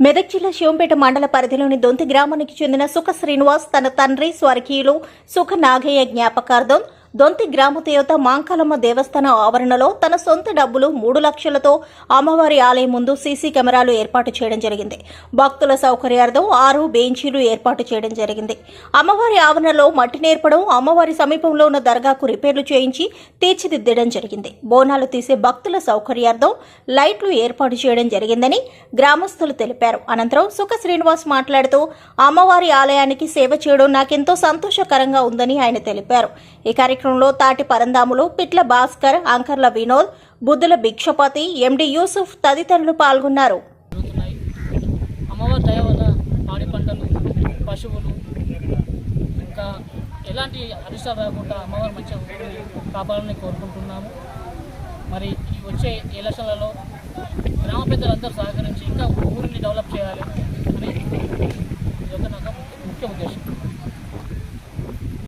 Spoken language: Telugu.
మెదక్ జిల్లా శివంపేట మండల పరిధిలోని దొంతి గ్రామానికి చెందిన సుఖ శ్రీనివాస్ తన తండ్రి స్వర్గీయులు సుఖ నాగయ్య జ్ఞాపకార్థం దొంతి గ్రామ దేవత మాంకాలమ్మ దేవస్థాన ఆవరణలో తన సొంత డబ్బులు మూడు లక్షలతో అమ్మవారి ఆలయం ముందు సీసీ కెమెరాలు ఏర్పాటు చేయడం జరిగింది. భక్తుల సౌకర్యార్థం ఆరు బెంచీలు ఏర్పాటు చేయడం జరిగింది. అమ్మవారి ఆవరణలో మట్టి నేర్పడం అమ్మవారి సమీపంలో ఉన్న దర్గాకు రిపేర్లు చేయించి తీర్చిదిద్దడం జరిగింది. బోనాలు తీసే భక్తుల సౌకర్యార్థం లైట్లు ఏర్పాటు చేయడం జరిగిందని గ్రామస్తులు తెలిపారు. అనంతరం సుఖ శ్రీనివాస్ మాట్లాడుతూ అమ్మవారి ఆలయానికి సేవ చేయడం నాకెంతో సంతోషకరంగా ఉందని ఆయన తెలిపారు. ఈ కార్యక్రమం కార్యక్రమంలో తాటి పరందాములు పిట్ల భాస్కర్ అంకర్ల వినోద్ బుద్ధుల భిక్షపతి ఎండి యూసుఫ్ తదితరులు పాల్గొన్నారు. అమ్మవారి దయ వల్ల పాడి పంటలు పశువులు ఇంకా ఎలాంటి అరిష్ట రాకుండా అమ్మవారు మంచిగా కాపాడాలని కోరుకుంటున్నాము. మరి ఈ వచ్చే ఎలక్షన్లలో గ్రామ పెద్దలందరూ సహకరించి ఇంకా ఊరిని డెవలప్ చేయాలి.